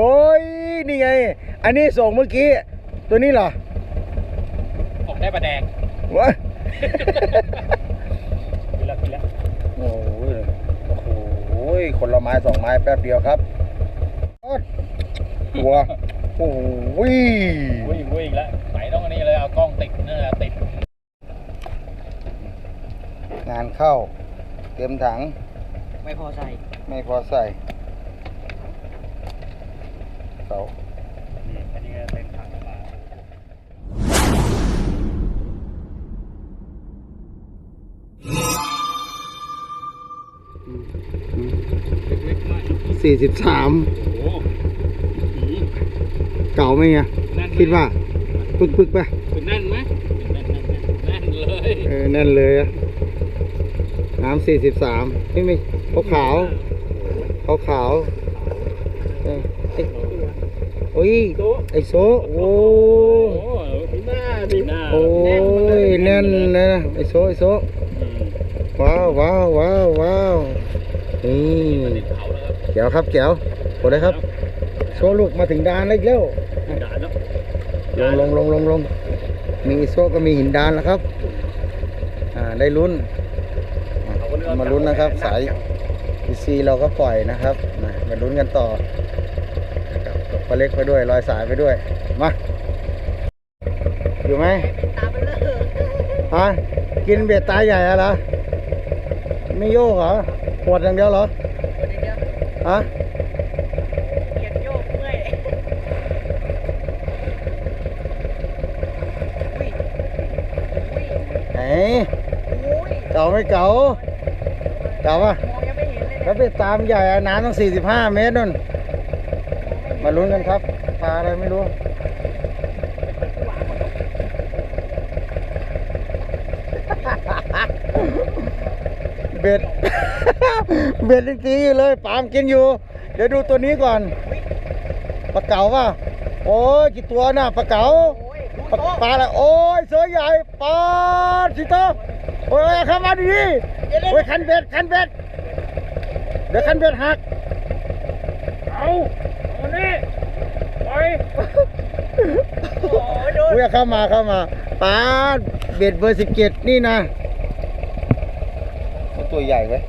อ้ยนี่ไง อันนี้ส่งเมื่อกี้ ตัวนี้เหรอออกได้ปลาแดงวะ กินแล้วกินแล้วโอ้ยโอ้โหคนละไม้สองไม้แป๊บเดียวครับอ๊อดตัวโอ้โหวิ่งวิ่งแล้วไหนต้องอันนี้เลยเอากล้องติดนั่นแหละติดงานเข้า เต็มถังไม่พอใส่ไม่พอใส่ เขานี่อันนี้ก็เต็มถังมาเล็กๆมากสี่สิบสามโอ้โหเก่าไหมไงแน่นไหมคิดว่าปึกปึกๆปะคือแน่นไหมแน่นแน่นแน่นเลยเออแน่นเลยอะน้ำสี่สิบสามไม่ไม่ขาวขาวขาวขาวๆเออเอ้ย โอ้ยไอโซโอ้โอ้มีหโอ้ยแน่นเลยนะไอโซไอโซว้าวว้าวว้าวว้าวนี่เขาแล้วครับแก้วครับแก้วกดเลยครับโชว์ลูกมาถึงดานแล้วแล้วลงลงลงลงลงมีโซ่ก็มีหินดานแล้วครับอ่าได้ลุ้นมาลุ้นนะครับ สายพีซีเราก็ปล่อยนะครับมาลุ้นกันต่อ ปลาเล็กไปด้วยลอยสายไปด้วย มา อยู่ไหมตามไปเลยฮะกินเบ็ดตาใหญ่อะเหรอไม่โยกเหรอปวดอย่างเดียวเหรอวันนี้เนี่ยฮะเกียดโยกเมื่อยอุ้ยอุ้ยไหนอุ้ยเก่าไม่เก่าเก่าปะมองยังไม่เห็นเลยถ้าเป็นตามใหญ่อะน้ำต้อง45 เมตรนู่น มาลุ้นกันครับปลาอะไรไม่รู้เบ็ด เบ็ดจริงๆอยู่เลยปามกินอยู่ เดี๋ยวดูตัวนี้ก่อนปลาเก๋าป่ะโอ้ยกี่ตัวน่ะปลาเก๋าปลาปลาอะไรโอ้ยเสือใหญ่ปลาสิโตโอ้ยเข้ามาดีดีโอ้ยคันเบ็ดคันเบ็ดเดี๋ยวคันเบ็ดหัก เอาเอานี่ไป โอ้ยโดน เรียกเข้ามาเข้ามาปลาเบ็ดเบอร์สิบเจ็ดนี่นะเอาตัวใหญ่ไว้ย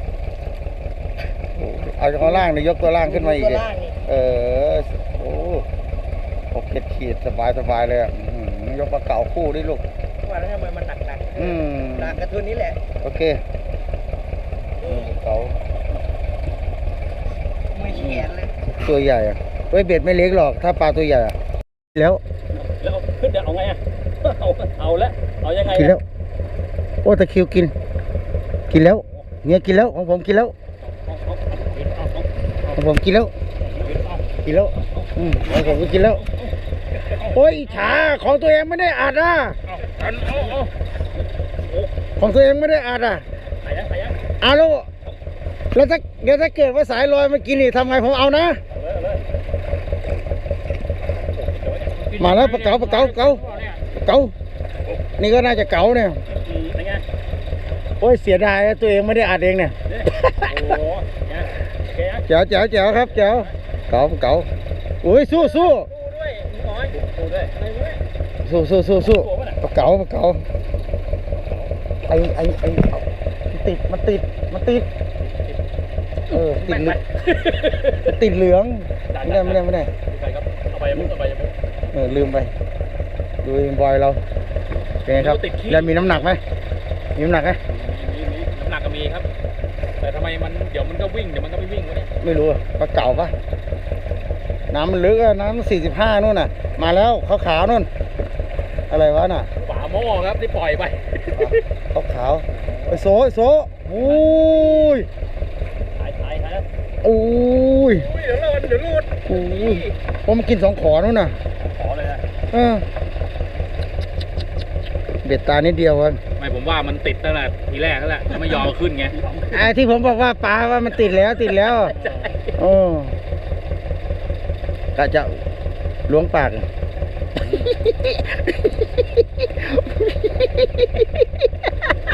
โอ้เอาข้างล่างนี่ยกตัวล่างขึ้นมาอีกตัวเลยล่างนี่เออโอ้หกเจ็ดขีดสบายสบายเลยอะอื้อหือยกปลาเก่าคู่ดิลูกว่าแล้วทำไมมันหนักๆอืมหนักกระทุนนี้แหละ โอเคนี่ปลาเก๋ามือแขนเลย ตัวใหญ่อะเฮ้ยเบ็ดไม่เล็กหรอก ถ้าปลาตัวใหญ่อะแล้ว กินแล้ว โอ้ตะคิวกิน กินแล้ว เนี่ยกินแล้วของผมกินแล้ว ของผมกินแล้ว กินแล้ว อืมของผมก็กินแล้ว โอ้ยฉาของตัวเองไม่ได้อัดอะเอาเอาเอาของตัวเองไม่ได้อัดอะเอาแล้วแล้วถ้าเดี๋ยวถ้าเกิดว่าสายลอยมากินนี่ทำไงผมเอานะ มาแล้วปลาเก๋าปลาเก๋าเก๋าเก๋า นี่ก็น่าจะเก๋าเนี่ยอืมเป็นไงโอ้ยเสียดายนะตัวเองไม่ได้อัดเองเนี่ยโอ้โหเนี่ยโอเคนะแจ๋วแจ๋วแจ๋วครับแจ๋วเก๋าเก๋าอุ้ยสู้สู้ดูด้วยมีหมอยดูด้วยอะไรวะเนี่ยสู้สู้สู้สู้ตัวมันอะปลาเก๋าปลาเก๋าไอไอไอมันติดมันติดมันติดเออติดเหลืองมันติดเหลืองไม่ได้ไม่ได้ไม่ได้ใส่ครับเอาไปมุกเอาไปมุก เออลืมไปดูอินบอยเรา เป็นไงครับติดขี้แล้วมีน้ำหนักไหมมีน้ำหนักไหมมีมีน้ำหนักก็มีครับ แต่ทำไมมันเดี๋ยวมันก็วิ่งเดี๋ยวมันก็ไม่วิ่งวะเนี่ยไม่รู้อะปลาเก๋าปะน้ำมันลึกอะน้ำสี่สิบห้านู่นน่ะ มาแล้วขาวขาวๆนู่น อะไรวะน่ะฝาหม้อครับที่ปล่อยไปขาวขาวๆไอโซไอโซอุ้ยถ่ายถ่ายถ่ายแล้วอุ้ยอุ้ยเดี๋ยวรอดเดี๋ยวรูดอุ้ยผมมากินสองขอนู่นน่ะขอเลยนะเออเบ็ดตานิดเดียวครับไม่ผมว่ามันติดตั้งแต่ทีแรกนั่นแหละแล้วไม่ยอมเอาขึ้นไงไอ้ที่ผมบอกว่าปลาว่ามันติดแล้วติดแล้วใช่โอ้กะจะล้วงปาก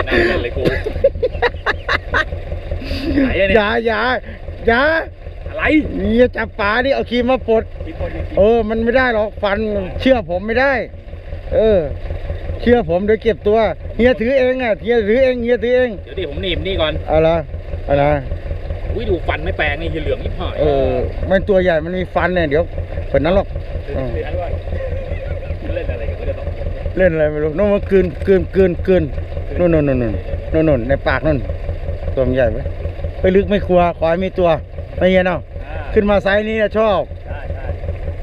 น่าเล่นเลยกูไหนอะอเนี่ยย่าอย่าอย่าอะไรนี่จับปลาดิเอาครีมมาปลดพี่คนจริงเออ มันไม่ได้หรอก ฟันเชื่อผมไม่ได้ เออเชื่อผมเดี๋ยวเก็บตัวเฮียถือเองอะเฮียถือเองเฮียถือเองเดี๋ยวดิผมหนีบนี่ก่อนอะไรอะไรอุ้ยดูฟันไม่แปลงนี่เหียเหลืองยิ่งหายเออมันตัวใหญ่มันมีฟันเนี่ยเดี๋ยวเปิดนั้นหรอกเออเล่นอะไรกันไม่ได้หรอกเล่นอะไรไม่รู้นู่นมันกลืนกลืนกลืนกลืนนู่นนู่นนู่นนู่นนู่นนู่นในปากนู่นตัวมันใหญ่ไหมไปลึกไม่ครัวขอให้มีตัวไม่เงี้ยเนาะขึ้นมาไซส์นี้นะชอบใช่ใช่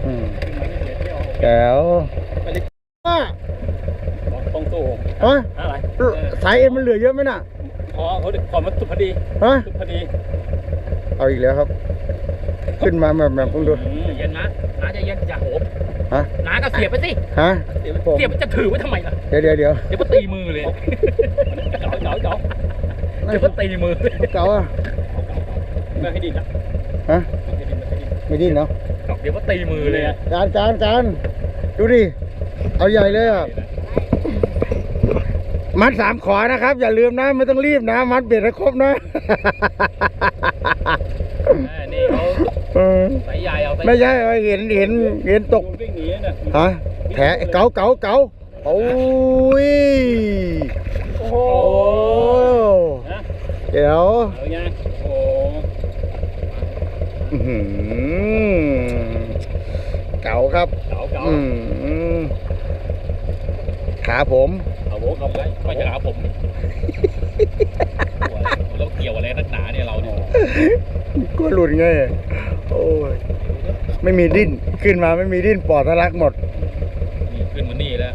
อืมขึ้นมาไม่เสียเที่ยวแก้วว่า ต้องสู้ ฮะอะไรสายเอ็นมันเหลือเยอะไหมน่ะอ๋อเขาขอมาสุดพอดีฮะสุดพอดีเอาอีกแล้วครับ ขึ้นมาแบบแบบเพิ่งดูเย็นนะน้าจะเย็นอย่าโหมฮะน้าก็เสียบไปสิฮะเสียบเสียบมันจะถือไว้ทำไมล่ะเดี๋ยวเดี๋ยวเดี๋ยวเดี๋ยวก็ตีมือเลยเจ๋อเจ๋อเจ๋อเดี๋ยวก็ตีมือเก่าอะไม่ให้ดินละฮะไม่ให้ดินไม่ให้ดินไม่ดิ้นเนาะเดี๋ยวก็ตีมือเลยอะจานจานจานดูดิเอาใหญ่เลยอะ มัดสามขอนะครับ อย่าลืมนะไม่ต้องรีบนะ มัดเบ็ดให้ครบนะแม่นี่เขาเออสายใหญ่เอาสายไม่ใช่เอาเห็นเห็นเห็นตกวิ่งหนีนะฮะแถเก๋าเก๋าเก๋าโอ้ยโอ้โหโอ้นะเดี๋ยวเอาไงโอ้อื้อหือเก๋าครับเก๋าเก๋าอืมขาผม เอาโว้เอาไว้ไม่ใช่หาผมเราเกี่ยวอะไรนักหนาเนี่ยเราเนี่ยก็หลุดไงโอ้ยไม่มีดิ้นขึ้นมาไม่มีดิ้นปอดทะลักหมดนี่ขึ้นมานี่แล้ว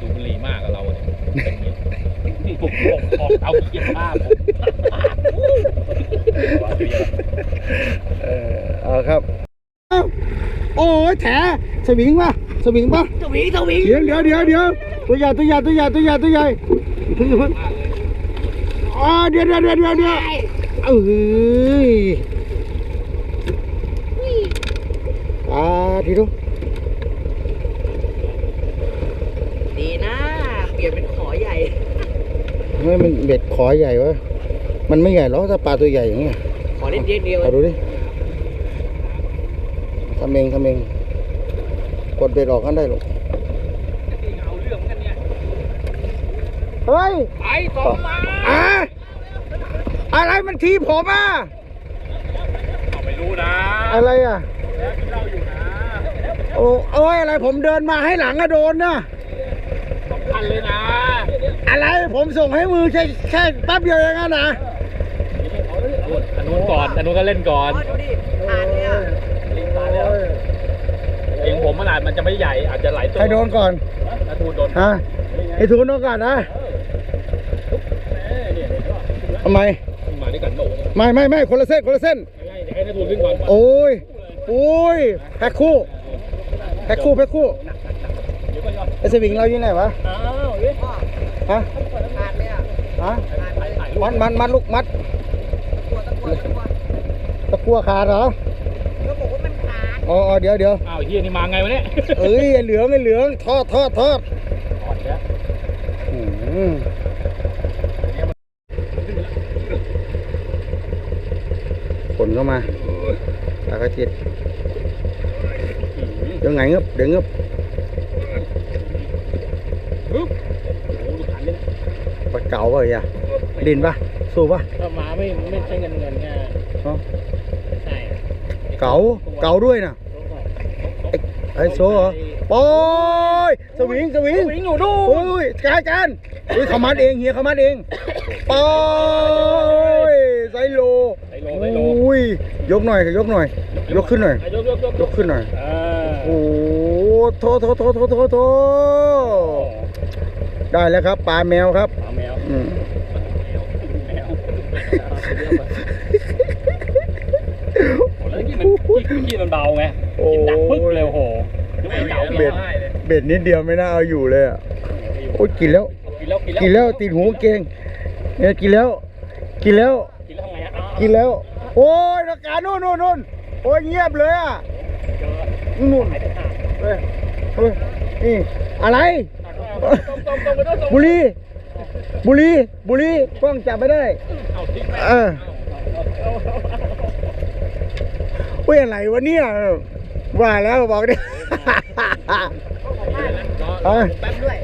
ดูบุหรี่มากกับเราเนี่ยเป็นอย่างนี้ผมบอกออกเอาเกียร์ภาพเออเอาครับโอ้ยแถสวิงป่ะสวิงป่ะสวิงสวิงเดี๋ยวเดี๋ยวเดี๋ยวเดี๋ยว ตัวใหญ่ตัวใหญ่ตัวใหญ่ตัวใหญ่ตัวใหญ่เพิ่งเพิ่งอ๋อเดี๋ยวเดี๋ยวเดี๋ยวเดี๋ยวเดี๋ยวเอ้ยอ่าทีดูดีนะ เปลี่ยนเป็นขอใหญ่เฮ้ยมันเบ็ดขอใหญ่วะมันไม่ใหญ่หรอกถ้าปลาตัวใหญ่อย่างเงี้ยขอเล่นเดียวเดียวเอาดูดิทำเองทำเองกดเบ็ดออกกันได้หรอก เอาเรื่องกันเนี่ย เฮ้ย ไปสองมาอะอะไรมันทีผมอะเอาไม่รู้นะอะไรอะแล้วกินเหล้าอยู่นะโอ้โอ้ยอะไรผมเดินมาให้หลังอะโดนนะสำคัญเลยนะ อะไรผมส่งให้มือแค่แค่แป๊บเดียวเองอะนะอันนู้นก่อนอันนู้นก็เล่นก่อนอ๋อดูดิอ่านเนี่ยเองผมขนาดมันจะไม่ใหญ่อาจจะไหลตัวใครโดนก่อนนาทูนโดนฮะไอ้ทูนโดนก่อนนะ ทำไม มาด้วยกันโหนไม่ไม่ไม่คนละเส้นคนละเส้นให้นาทูนขึ้นก่อนโอ้ยโอ้ยแพ็คคู่แพ็คคู่แพ็คคู่ไอ้สวิงเราอยู่ไหนวะอ้าวเฮ้ยพ่อฮะอ่านเลยอะฮะอ่านเลยถ่ายรูปมัดมัดมัดลูกมัดกลัวตะกลัวตะกลัวตะกัวขาดเหรอก็บอกว่ามันขาดอ๋ออ๋อเดี๋ยวเดี๋ยวอ้าวเฮียนี่มาไงวะเนี่ยเอ้ยไอ้เหลืองไอ้เหลืองทอดทอดทอดอ่อนแล้ว อืมผล เข้ามาตากระจิตเดี๋ยวไงเงึบเดี๋ยวเงึบปึ๊บโอ้โหดูขันเลยปลาเก๋าป่ะอย่าดินปะสู้ปะถ้ามาไม่ไม่ใช่เงินเงินไงเนาะใช่เก๋าเก๋าด้วยนะไอ้ไอ้โซ่เหรอโอ้ยสวิงสวิงวิ่งอยู่ดูโอ้ยการการอุ้ยเขามัดเองเฮียเขามัดเองโอ้ยไซโล ไซโลไซโล อุ้ยยกหน่อยยกหน่อย ยกขึ้นหน่อย ยกยกยกยกขึ้นหน่อยอ่าโอ้โหโถโถโถโถโถโถได้แล้วครับปลาแมวครับเอาแมวอืมแมวโอ้แล้วที่มันที่ที่มันเบาไงกินดักปึ๊กเลยโอ้โหนึกว่าเก๋าเบ็ดเบ็ดนิดเดียวไม่น่าเอาอยู่เลยอะโอ้ยกินแล้ว กินแล้วกินแล้วกินแล้วติดหูกางเกงเนี่ยกินแล้ว กินแล้ว กินแล้ว ทำไงอะกินแล้วโอ้ยนักการนู่นนู่นนู่นโอ้ยเงียบเลยอะเจอนู่นหายไปห่างเฮ้ยเฮ้ยนี่อะไรต้มต้มต้มไปด้วยต้มบุรี บุรี บุรีกล้องจับไม่ได้เอาทิ้งไปเอออุ้ยอะไรวะเนี่ยว่าแล้วบอกดิรอรอเอ้ยแป๊บด้วย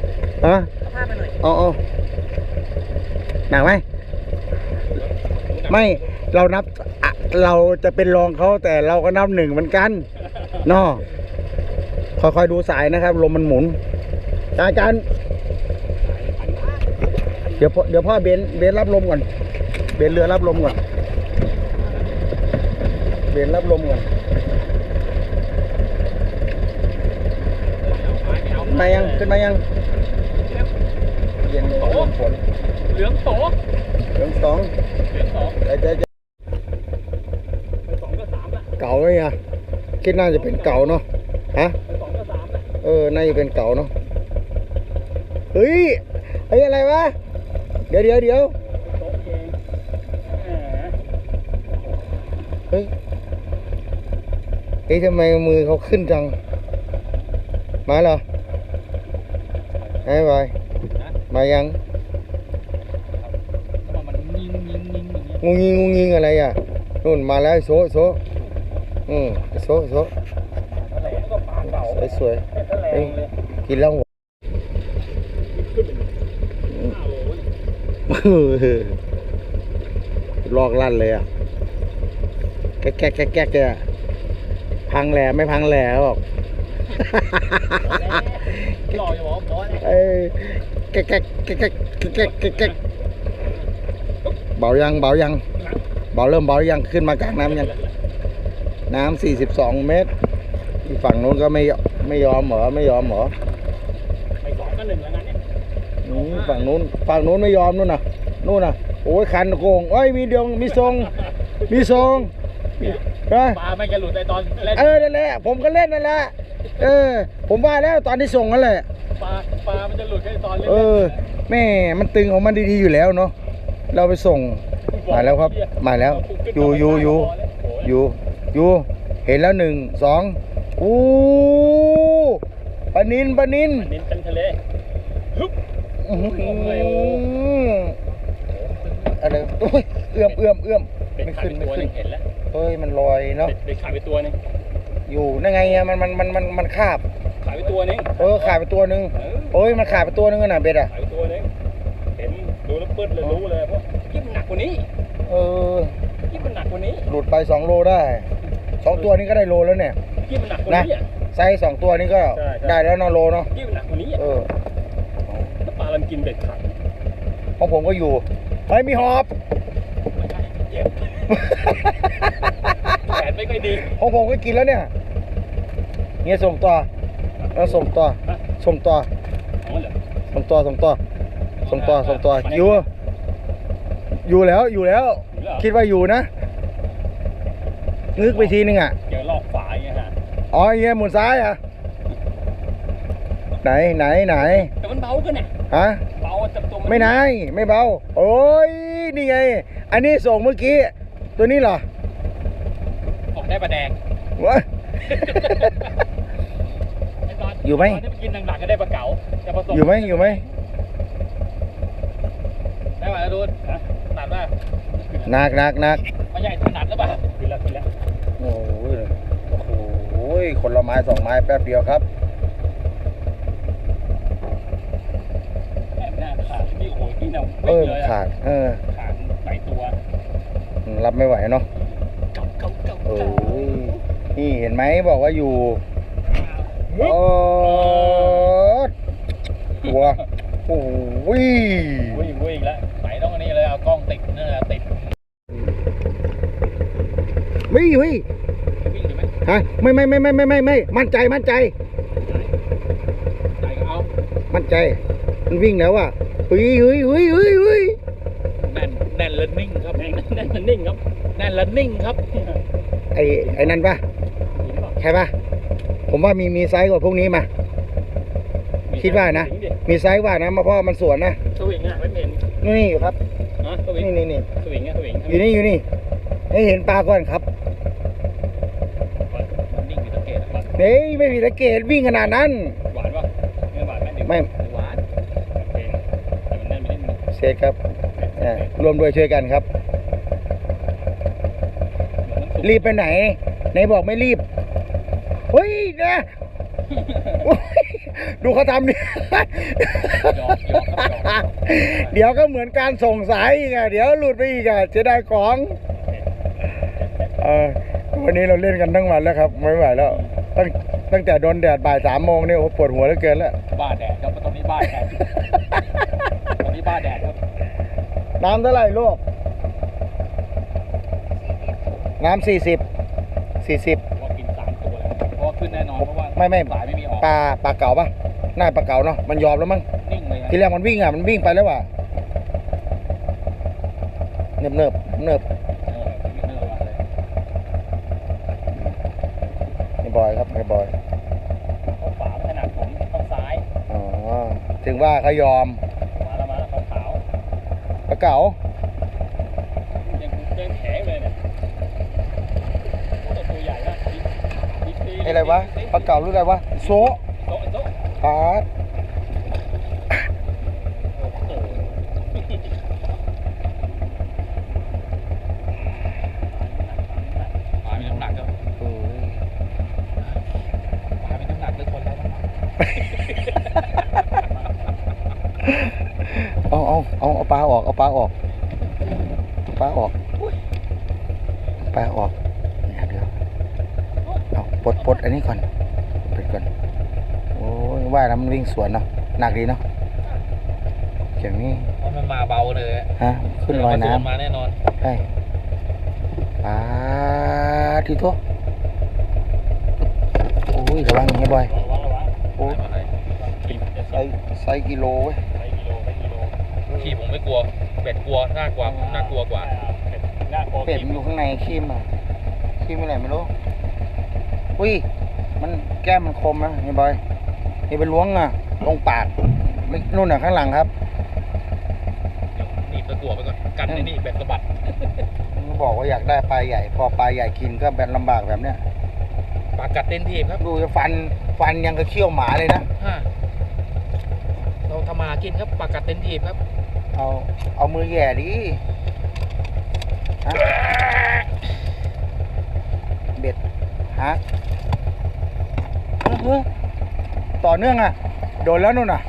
ฮะเอาผ้ามาหน่อยเอาเอาหนักไหมไม่ เรานับอะ เราจะเป็นรองเขาแต่เราก็นับหนึ่งเหมือนกันเนาะค่อยๆดูสายนะครับลมมันหมุนจานจานเดี๋ยวพ่อเดี๋ยวพ่อเบนเบนรับลมก่อน เบนเรือรับลมก่อน เบนรับลมก่อนมายังขึ้นมายังเย็นลมฝนเหลืองโตเหลืองสองเหลืองสอง ไอ้เจ๊ ไปสองก็สามละ เก่า ไหมอะคิดน่าจะเป็นเก่าเนาะฮะไปสองก็สามละเออน่าจะเป็นเก่าเนาะเฮ้ยเฮ้ยอะไรวะเดี๋ยวเดี๋ยวเดี๋ยวโต๊ะเองแหมเฮ้ยเฮ้ยทำไมมือเขาขึ้นจังมาเหรอไอ้บอยมายังทำไมมันยิงยิงยิงอย่างเงี้ยงูงิงงูงิงอะไรอะนู่นมาแล้วไอ้โซโซ อืมโซโซสวยสวยทะเลเฮ้ยเลยกินแล้วหัวลอกลั่นเลยอะ แก๊กแก๊กแก๊กแกะพังแหล่ไม่พังแหล่หรอกหล่ออย่าบอกว่อสเอ้ยแก๊กแก๊กแก๊กแก๊กแก๊กแก๊กแก๊กเบายังเบายังเบาเริ่มเบายังขึ้นมากลางน้ำยัง น้ำสี่สิบสองเมตรอีกฝั่งนู้นก็ไม่ยไม่ยอมเหรอไม่ยอมเหรอไปสองก็หนึ่งแล้วงั้นเนี่ยอืมฝั่งนู้นฝั่งนู้นไม่ยอมนู่นน่ะนู่นน่ะโอ้ยคันโกงเอ้ยมีดวงมีทรงมีทรงเฮ้ยปลาไม่แกหลุดในตอนเล่นเออนั่นแหละผมก็เล่นนั่นแหละเออ ผมว่าแล้วตอนที่ส่งนั่นแหละปลาปลามันจะหลุดแค่ตอนเล่นเออแม่มันตึงของมันดีๆอยู่แล้วเนาะเราไปส่งมาแล้วครับ มาแล้วอยู่อยู่อยู่อยู่ อยู่เห็นแล้วหนึ่งสองอู้ปลานินปลานินอันนี้เป็นทะเลฮึบอื้อหืออะไรโอ้ยเอื้อมเอื้อมเอื้อมเด็กไม่ขาดขึ้นไปไม่ตัวหขึ้นึนงเห็นแล้วเฮ้ยมันลอยเนาะเด็กขาดไปตัวหนึงอยู่นั่นไงอะมันมันมันมันมันคาบ ขาดไปตัวหนึงเออขาดไปตัวหนึ่งเออโอ้ยมันขาดไปตัวหนึงอะน่ะเบ็ดอะขาดไปตัวหนึงเห็นดูแล้วปึ๊ดเลยรู้เลยเพราะยิ่งหนักกว่านี้เออยิ่งมันหนักกว่านี้ หลุดไปสองโลได้ สองตัวนี้ก็ได้โลแล้วเนี่ยยิ่งมันหนักกว่านี้อะ ไซส์สองตัวนี้ก็ใช่ใช่ได้แล้วเนาะโลเนาะยิ่งมันหนักกว่านี้อะเออถ้าปลามันกินเบ็ดขาดของผมก็อยู่เฮ้ยมีหอบ ไม่ใช่เจ็บแขนไม่ค่อยดี ของผมก็กินแล้วเนี่ยเนี่ยส่งต่อแล้วส่งต่อส่งต่ออ๋อเหรอส่งต่อส่งต่อส่งต่อส่งต่ออยู่อยู่แล้วอยู่แล้วอยู่แล้วคิดว่าอยู่นะ งึกไปทีนึงอะเจอลอกฝาอย่างเงี้ยฮะอ๋อเฮียหมุนซ้ายอะไหนไหนไหนแต่มันเบากันเนี่ยฮะเบาแต่ตัวมันไม่นายไม่เบา โอ้ยนี่ไง อันนี้ส่งเมื่อกี้ ตัวนี้เหรอออกได้ปลาแดงวะไตนอยู่ไหมตอนที่ไปกินหนักๆก็ได้ปลาเก๋าแต่ผสมอยู่ไหมอยู่ไหมได้ป่ะดูนะตัดป่ะ หนักหนักหนักไม่ใช่ถนัดหรือเปล่ากินแล้วกินแล้วโอ้ยโอ้โหคนละไม้สองไม้แป๊บเดียวครับแอบหน้าขาดที่โอ้ยที่เนี่ยเอวิ่งอเลยอะขาดเออขาดหลายตัวรับไม่ไหวเนาะเก่าเก่าเก่าโอ้เก่ายนี่เห็นไหมบอกว่าอยู่โอ้ตัวโอ้ยวิ่งวิ่งแล้วไหนต้องอันนี้เลยเอากล้องติดนั่นแหละ ติดวิ่งวิ่งวิ่งใช่ไหมฮะไม่ไม่ไม่ไม่ไม่ไม่ไม่มั่นใจมั่นใจไหนก็เอามั่นใจ มันวิ่งแล้วอะเฮ้ยเฮ้ยเฮ้ยเฮ้ยเฮ้ยแน่นแน่นและนิ่งครับแน่นแน่นและนิ่งครับแน่นและนิ่งครับไอ้ไอ้นั่นปะใช่ปะผมว่ามีมีไซส์กว่าพวกนี้มา คิดว่านะ มีไซส์กว่านะมาเพราะมันสวนนะสวิงอะไม่เห็นนี่นี่อยู่ครับฮะสวิงนี่นี่นี่สวิงอะสวิงอยู่นี่อยู่นี่ ให้เห็นปลาก่อนครับ มันนิ่งอยู่สังเกตอะ เฮ้ยไม่มีสังเกตวิ่งขนาดนั้น หวานปะไม่หวานไหมไม่ หวานโอเคแต่มันแน่นไม่ได้เซตครับอ่ารวมด้วยช่วยกันครับรีบไปไหนในบอกไม่รีบเฮ้ยนะโอ้ยดูเขาทำนี่หยอกหยอกครับหยอก เดี๋ยวก็เหมือนการส่งสายอีกอะเดี๋ยวหลุดไปอีกอะจะได้ของเออวันนี้เราเล่นกันทั้งวันแล้วครับ ไม่ไหวแล้ว ตั้งตั้งแต่โดนแดดบ่ายสามโมงเนี่ยโอ้ปวดหัวเหลือเกินแล้ว บ้าแดดครับตอนนี้บ้าแดดตอนนี้บ้าแดดครับน้ำเท่าไหร่ลูก น้ำสี่สิบสี่สิบเพราะว่ากินสามตัวเลยเพราะว่าขึ้นแน่นอนเพราะว่าไม่ไม่สายไม่มีออกปลาปลาเก๋าปะน่าปลาเก๋าเนาะมันยอมแล้วมั้งนิ่งเลยนะทีแรกมันวิ่งอะมันวิ่งไปแล้วว่ะเนิบเนิบเนิบ เออไม่เนิร์อะไรเลย ไอ้บอยครับไอ้บอย เขาฝาขนาดผมข้างซ้าย อ๋อ ถึง ว่าเขายอมมาแล้วมาแล้วขาวปลาเก๋าๆยังยังแข็งเลยเนี่ยโอ้แต่ตัวใหญ่นะอีกทีไอ้อะไรวะปลาเก๋าหรืออะไรวะโซะโต๊ะโต๊ะปลาด โอ้โหปลามีน้ำหนักก็ โอ้ย ปลามีน้ำหนักทุกคนแล้วนะ เอาเอาเอาเอาปลาออกเอาปลาออกเอาปลาออกปลาออกเดี๋ยวเดี๋ยวเอาปลดปลดอันนี้ก่อนปลดก่อนโอ้ยว่าแล้วมันวิ่งสวนเนาะหนักดีเนาะอย่างนี้เพราะมันมาเบาเลยอะฮะขึ้นลอยน้มาแน่นอนำใช่ปลาที่ตัวโอ้ยระวังให้บอยระวังระวังโอ้ยอะไรกินจะไซส์ไซส์กิโลเว้ย ไปกิโลไปกิโลขี้ผม ไม่กลัวเป็ดกลัวน่ากลัวน่ากลัวกว่าเป็ดน่ากลัวเป็ดมันอยู่ข้างในขี้มอะขี้ไม่ไหนไม่รู้ อุ้ย มันแก้มมันคมนะนี่บอยนี่ไปล้วงอะ ตรงปากไม่นู่นอะข้างหลังครับหนีบตะกั่วไปก่อนกันไอ้นี่เบ็ดสะบัดมันบอกว่าอยากได้ปลาใหญ่ พอปลาใหญ่กินก็แบบลำบากแบบเนี้ยปากกัดเต้นทีบครับดูจะฟันฟันยังกระเขี้ยวหมาเลยนะฮะเราทำมาหากินครับปากกัดเต้นทีบครับ เอาเอามือแหย่ดิฮะเบ็ดฮะเฮ้ยเฮ้ยต่อเนื่องอะ โดนแล้วนู่นอะ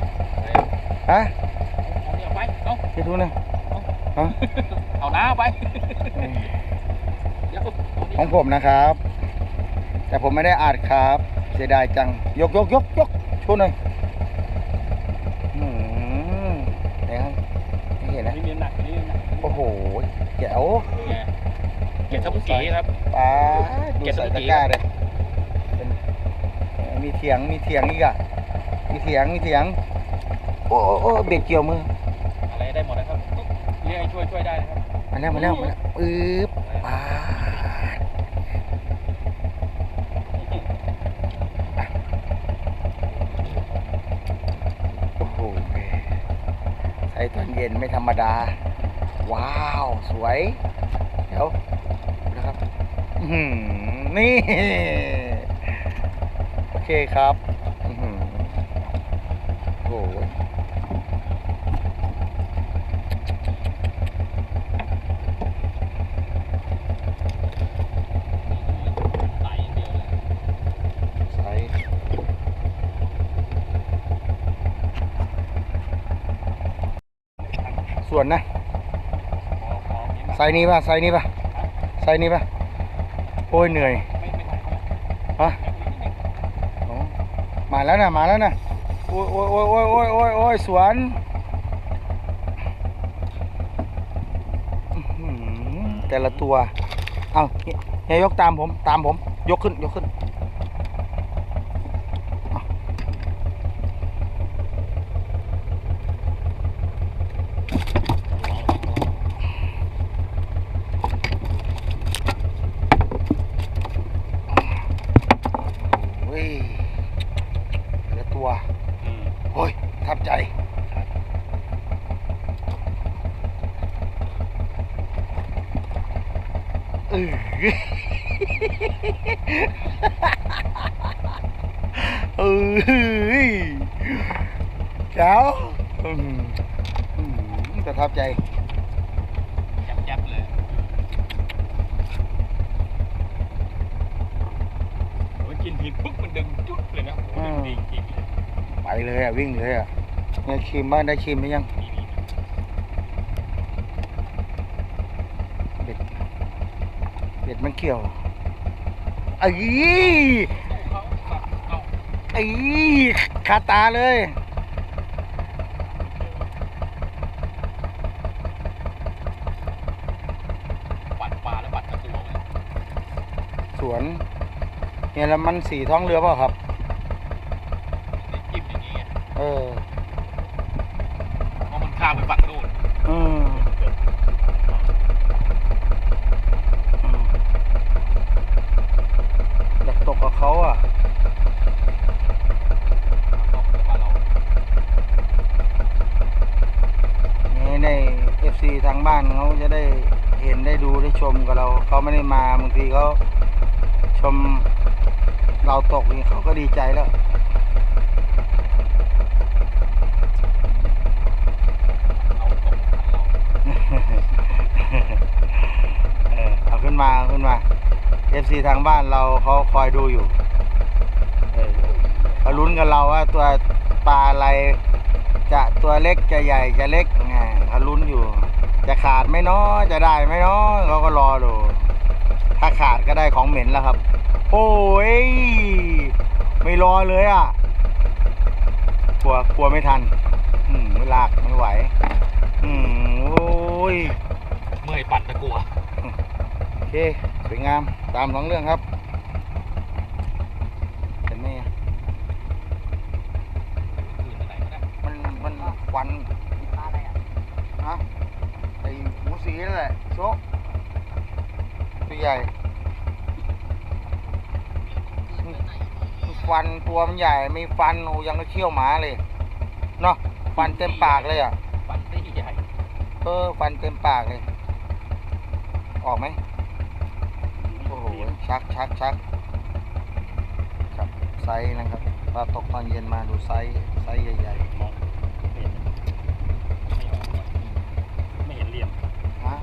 ฮะเอาเนี่ยไปเอาไปดูนะฮะเอาน้าไปเดี๋ยวของผมนะครับ แต่ผมไม่ได้อัดครับ เสียดายจัง ยกยกยกยกชูหน่อยอืมไหนครับไม่ เห็นนะ นี่มีน้ำหนักนี่มีน้ำหนักโอ้โหแจ๋วไงเก็บทับกีครับ ปลาดูเก็บใส่ตะตะกี้กร้าเลยเป็นมีเถียงมีเถียงอีกอะมีเถียงมีเถียง โอ้โอ้โอ้เบ็ดเกี่ยวมืออะไรได้หมดนะครับเรียกให้ช่วยช่วยได้นะครับ มาแล้วมาแล้วมาแล้วอึ๊บปลาโอ้โหใส่ตอนเย็นไม่ธรรมดา ว้าว สวย เดี๋ยวนะครับอื้อหือ นี่ โอเคครับโอ้โหไหลอย่างเดียวเลยไซส์ส่วนนะขอขอเพียงไซส์นี้ป่ะไซส์นี้ป่ะไซส์นี้ป่ะ อ้ยเหนื่อยมายเขาฮะโอ้มาแล้วนะมาแล้วนะโอ้ยโอ้ยโอ้ยโอ้ยโอ้ยโอ้ยสวนแต่ละตัว เอาเฮียเฮียยกตามผม ตามผม ยกขึ้น ยกขึ้น เออเจ้าประทับใจจับๆเลยโอ้กินทีปุ๊บมันดึงจุ๊บเลยนะดึงจริไปเลยอะ วิ่งเลยอะเนี่ยชิมบ้างได้ชิมไหมยัง มันเกี่ยวไอ้ไอ้คาตาเลยปัดปลาแล้วปัดตะกัวไว้สวนเนี่ยแล้วมันสีท้องเรือเปล่าครับ จิ้มอย่างนี้ไงเออเพราะมันข้ามไปฝั่งนู้น อืมอืม อยาเขาอะนี่ใน FC ทางบ้านเขาจะได้เห็นได้ดูได้ชมกับเราเขาไม่ได้มาบางทีเขาชมเราตกนี่เขาก็ดีใจแล้ว เอาตกเรา เออเอาขึ้นมาเอาขึ้นมา FC ทางบ้านเราเขาคอยดูอยู่เออเขาลุ้นกับเราว่าตัวปลาอะไรจะตัวเล็กจะใหญ่จะเล็กไงเขาลุ้นอยู่ จะขาดไหมเนาะจะได้ไหมเนาะเขาก็รอดู ถ้าขาดก็ได้ของเหม็นแล้วครับ โอ้ยไม่รอเลยอะกลัวกลัวไม่ทัน อืมไม่ลากไม่ไหว อืมโอ้ยเมื่อยปัดตะกัว เคสวยงามตามสองเรื่องครับเห็นไหมอะอื่นไปไหนก็ได้มันมันควันปลาอะไรอะฮะไอหมูสีนั่นแหละโชะตัวใหญ่ฟันตัวมันใหญ่มีฟันโอ้ยังก็เขี้ยวหมาเลยเนาะฟันเต็มปากเลยอะปัดได้ใหญ่เออฟันเต็มปากเลย ออกไหม โอ้โหชักชักชักครับไซส์นะครับพอตกตอนเย็นมาดูไซส์ไซส์ใหญ่มองไม่เห็นไม่ออกว่ะไม่เห็นเหลี่ยมๆฮะ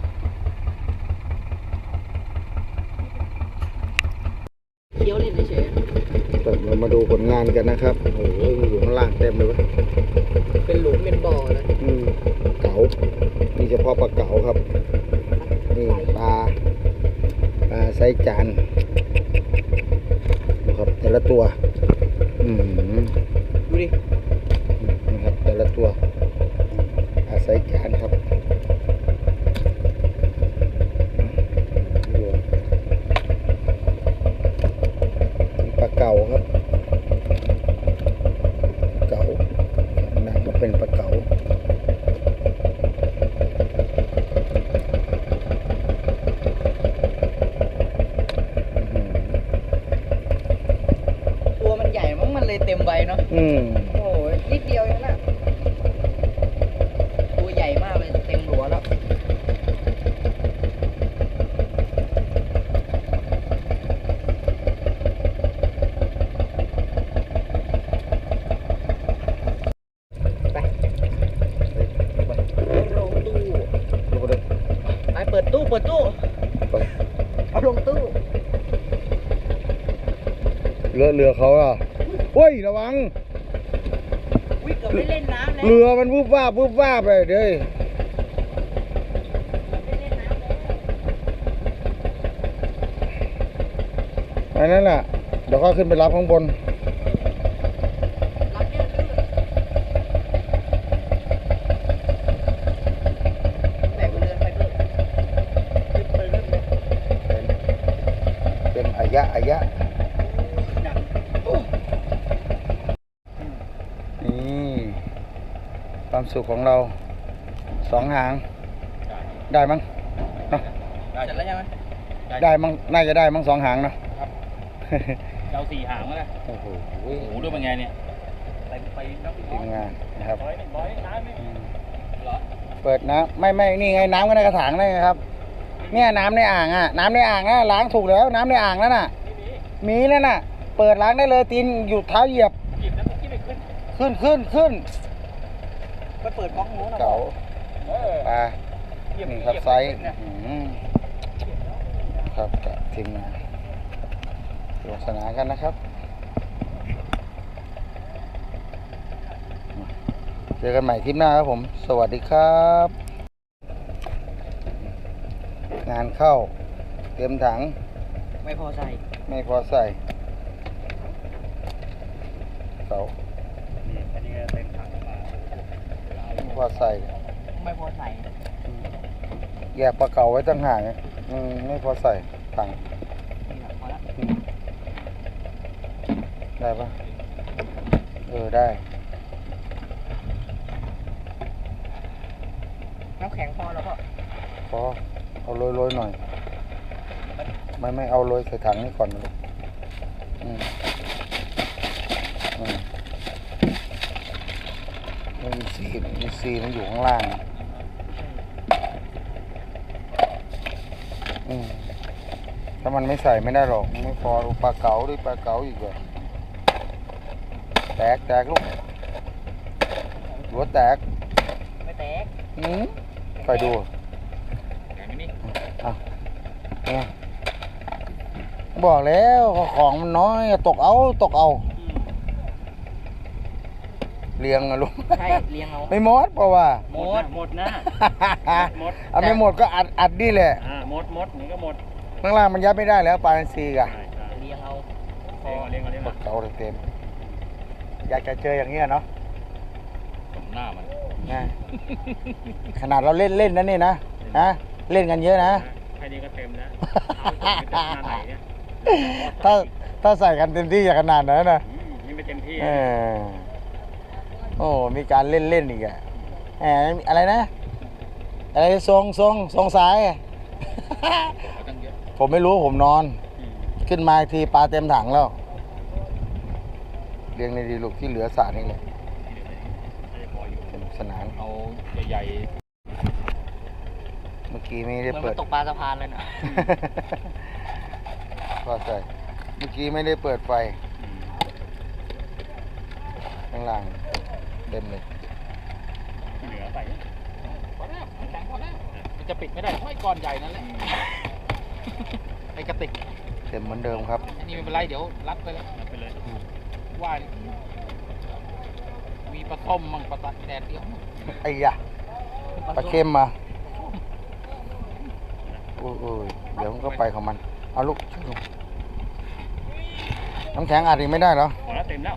เคี้ยวเล่นเฉยเรามาดูผลงานกันนะครับโอ้โหอยู่ข้างล่างเต็มเลยวะๆเป็นหลุมเป็นบ่อเลยอืมเก๋านี่เฉพาะปลาเก๋าครับนี่ปลาปลาไซส์จานนะครับแต่ละตัวอืมดูดินะครับแต่ละตัวปลาไซส์จานครับดูนี่ปลาเก๋าครับ เก๋าหนังก็เป็นปลาเก๋า ตัวมันใหญ่มั้งมันเลยเต็มใบเนาะ อืม โอ้ยนิดเดียวเองนะตัวใหญ่มากเลยเต็มหัวแล้ว ไปลงตู้ ดูเลย ไปเปิดตู้เปิดตู้ ไป เอาลงตู้ เรือเรือเขาอะเฮ้ยระวัง วิ่งเกือบไม่เล่นน้ำแล้วเรือมันวูบวาบวูบวาบเลยเด้ยไม่เล่นน้ำแล้วอันนั้นแหละเดี๋ยวก็ขึ้นไปรับข้างบน รับเยอะขึ้นแบกเรือไปด้วยขึ้นไปเรื่อยเป็นเป็นอายะอายะ ๆหนักโอ้ นี่ความ สุขของเราสองหาง ได้มั้งเนาะได้เสร็จแล้วใช่ไหมได้มั้งน่าจะได้มั้งสองหางเนาะเจ้าสี่หางแล้วนะโอ้โหโอ้โหด้วยเป็นไงเนี่ยไปไปน้ำทีมงานนะครับร้อยหนึ่งร้อยน้ำไม่อืมเหรอเปิดน้ำไม่ไม่นี่ไงน้ำก็ในกระถางได้ไงครับ เนี่ยน้ำในอ่างอะน้ำในอ่างนะล้างถูกแล้ว น้ำในอ่างนั่นน่ะนี่นี่มีนั่นน่ะ เปิดล้างได้เลยตีนหยุดเท้าเหยียบหยิบแล้วเมื่อกี้ไปขึ้นขึ้นขึ้นขึ้นไป เปิดกล้องโน้นนะเก๋าเออปลาเหยียบนี่เหครับยียบไซส์ขึ้นนะอื้อหือครับกับทีมงานสนุกสนานกันนะครับเจอกันใหม่คลิปหน้าครับผม สวัสดีครับ งานเข้า เต็มถัง ไม่พอใส่ไม่พอใส่เสา นี่อันนี้ก็เต็มถังมา ไม่พอ ใส่ ไม่พอใส่แยกปลาเก่าไว้ตั้งห่างไงอืมไม่พอใส่ถังนี่แหละพอละอืมได้ปะเออ ได้ น้ำแข็งพอแล้วก็พอเอาโรยๆหน่อย ไม่ไม่เอาโรยใส่ถังนี้ก่อนนะลูกอืมอืม มันมีซีมีซีมันอยู่ข้างล่างอืมถ้ามันไม่ใส่ไม่ได้หรอกมันไม่พอปลาเก๋าด้วยปลาเก๋าอีกเลยแตกแตกลูกหัวแตกไม่แตกอืมคอยดูแข็งนี่เนี่ยบอกแล้วว่าของมันน้อย ตกเอา ตกเอา เลี้ยงอะลูกใช่เลี้ยงเอาไม่หมดเพราะว่า หมดหมดนะหมดเอาไม่หมดก็อัดอัดนี่แหละอ่าหมดหมดนี่ก็หมดข้างล่างมันยัดไม่ได้แล้วปลาอินทรีย์กะใช่ใช่เลี้ยงเอาเลี้ยงเอาเลี้ยงเอาเลี้ยงหมเอาดเก่าเต็มอยากจะเจออย่างเงี้ยเนาะสมหน้ามันนะขนาดเราเล่นเล่นนะนี่นะนะเล่นกันเยอะนะแค่นี้ก็เต็มแล้วเอาไปเต็มหน้าไหนเนี่ยถ้าถ้าใส่กันเต็มที่อย่างขนาดนั้นนะอืมนี่ไม่เต็มที่เออ โอ้ มีการเล่นเล่นอีกอะแหมอะไรนะ อะไรทรงทรงทรงสายอะเอาตั้งเยอะผมไม่รู้ผมนอน อืมขึ้นมาอีกทีปลาเต็มถังแล้วเลี้ยงในดีลูกที่เหลือสานี่เลยที่เหลือน่าจะพออยู่สนุกสนาน เอาใหญ่เมื่อกี้ไม่เหได้มือนเปิมัด นตกปลาสะพานเลยนะก็ใส่ เมื่อกี้ไม่ได้เปิดไฟ ๆอืมข้างล่าง เต็มเลยที่เหลือใส่พอแล้วแข็งพอแล้วมันจะปิดไม่ได้เพราะไอ้ก้อนใหญ่นั่นแหละไอ้กระติกเต็มเหมือนเดิมครับ อันนี้ไม่เป็นไรเดี๋ยวรัดไปแล้วเอาไปเลยว่ามีปลาส้มมั่งปลาตัดแดดเดียวไอ้ยะปลาเค็มมาโอ้ยเดี๋ยวมันก็ไปของมัน เอาลูกช่วยลูกน้ำแข็งอัดอีกไม่ได้เหรอพอแล้วเต็มแล้ว